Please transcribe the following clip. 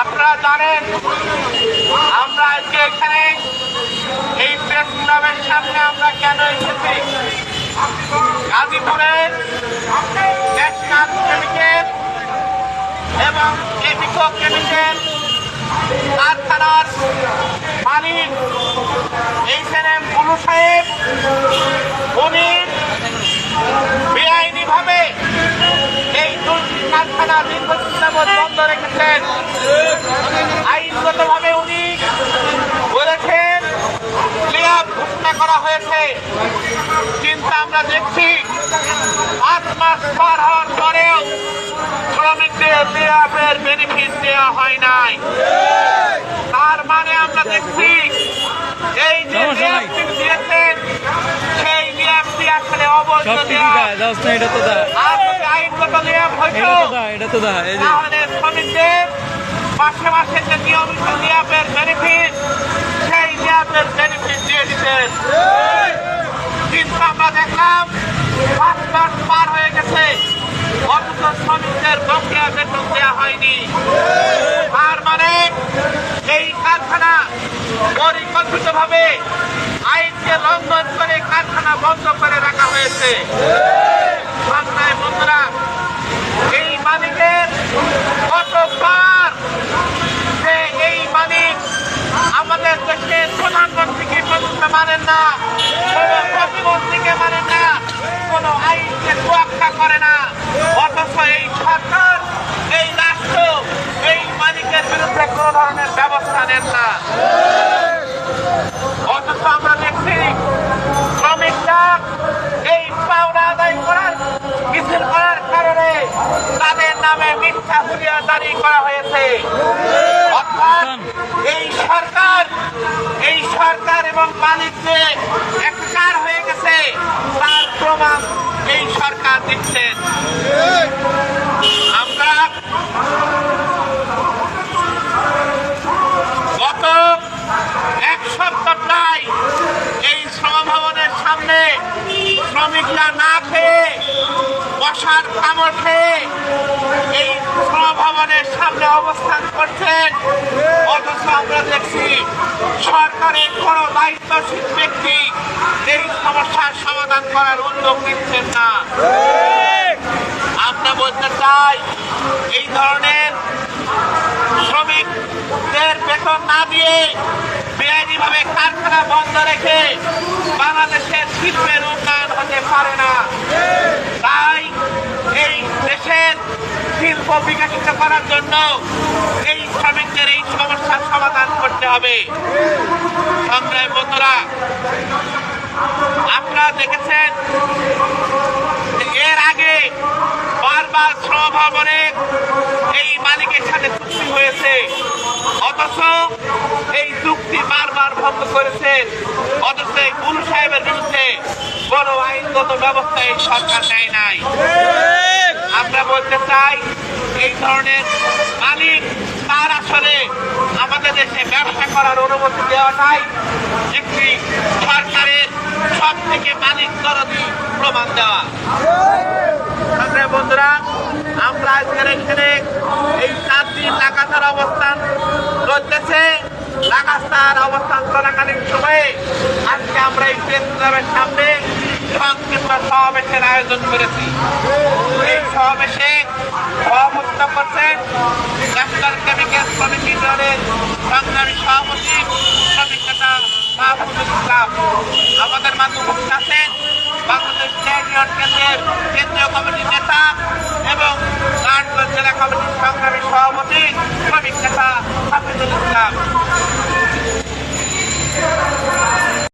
আপনারা জানেন, আমরা আজকে এখানে এই প্রেস ক্লাবের সামনে আমরা কেন এসেছি? গাজীপুরের ন্যাশনাল কেমিক্যাল এবং এপিকো কেমিক্যাল কারখানার মালিক এইখানে বুলু সাহেব উনি বেআইনি কারখানা দীর্ঘদিন যাবৎ বন্ধ রেখেছেন। আইনগত ভাবে উনি বলেছেন, ক্লিয়ার ঘোষণা করা হয়েছে। কিন্তু আমরা দেখছি। পাঁচ মাস পার হওয়ার পরেও শ্রমিকদের বেনিফিট দেওয়া হয় নাই তার মানে আমরা দেখছি এই যে সমস্যা নাই। লেয়াপটি দিয়েছেন সেই লেয়াপটি আসলে অবৈধ সব দেওয়া দেয় যাস না এটা তো দেয়। এটা তো দেয়। এটা তো দেয় এই যে। শ্রমিকদের মাসে মাসে যে নিয়মিত ল্যাবের বেনিফিট সেই ল্যাবের বেনিফিট দিয়ে দিতেন কিন্তু আমরা দেখলাম পাঁচ মাস পার হয়ে গেছে। অথচ শ্রমিকদের বকেয়া বেতন দেওয়া হয়নি। তার মানে এই কারখানা পরিকল্পিতভাবে আইনকে লঙ্ঘন করে কারখানা বন্ধ করে রাখা হয়েছে। বন্ধুরা, এই মালিকের কতবার যে এই মালিক আমাদের দেশের প্রধানমন্ত্রীকে পর্যন্ত মানেন না, কোনো প্রতিমন্ত্রীকে মানেন না, কোনো আইনকে তোয়াক্কা করে না। অথচ এই সরকার, এই রাষ্ট্র, এই মালিকের বিরুদ্ধে কোনো ধরনের ব্যবস্থা নেন না। অথচ আমরা দেখছি শ্রমিকরা এই পাওনা আদায় করার মিছিল করার কারণে তাদের নামে মিথ্যা হুলিয়া জারি করা হয়েছে অর্থাৎ এই সরকার এই সরকার এবং মালিক যে এককার হয়ে গেছে তার প্রমাণ এই সরকার দিচ্ছেন আমরা গত এক সপ্তাহ প্রায় এই শ্রম ভবনের সামনে শ্রমিকরা না খেয়ে কামড় খেয়ে এই শ্রম ভবনের সামনে অবস্থান করছেন। অথচ আমরা দেখছি সরকারের কোনো দায়িত্বশীল ব্যক্তি এই সমস্যার সমাধান করার উদ্যোগ নিচ্ছেন না। আমরা বলতে চাই, এই ধরনের শ্রমিকদের বেতন না দিয়ে বেআইনিভাবে কারখানা বন্ধ রেখে বাংলাদেশের শিল্পের বিকশিত করার জন্য এই শ্রমিকদের এই সমস্যার সমাধান করতে হবে। সংগ্রামী বন্ধুরা, আপনারা দেখেছেন এর আগে বারবার শ্রম ভবনে এই মালিকের সাথে চুক্তি হয়েছে। অথচ এই চুক্তি বারবার ভঙ্গ করেছেন অথচ এই গুরু সাহেবের বিরুদ্ধে কোনো আইনগত ব্যবস্থা এই সরকার নেয় নাই। আমরা বলতে চাই, এই ধরনের মালিক তার আসলে আমাদের দেশে ব্যবসা করার অনুমতি দেওয়াটাই একটি সরকারের সব থেকে মালিক দরদি প্রমাণ দেওয়া। বন্ধুরা, আমরা আজকের এখানে এই চার দিন লাগাতার অবস্থান চলতেছে। লাগাতার অবস্থান চলাকালীন সময়ে আজকে আমরা এই ক্লাবের সামনে সংক্ষিপ্ত সমাবেশের আয়োজন করেছি। এই সমাবেশে সভাপতিত্ব করছেন ন্যাশনাল কেমিক্যাল শ্রমিক ইউনিয়নের সংগ্রামী সভাপতি, শ্রমিক নেতা মাহফুজুল ইসলাম। আমাদের মাঝে উপস্থিত আছেন বাংলাদেশ ট্রেড ইউনিয়ন কেন্দ্রের কেন্দ্রীয় কমিটির নেতা এবং নারায়ণগঞ্জ জেলা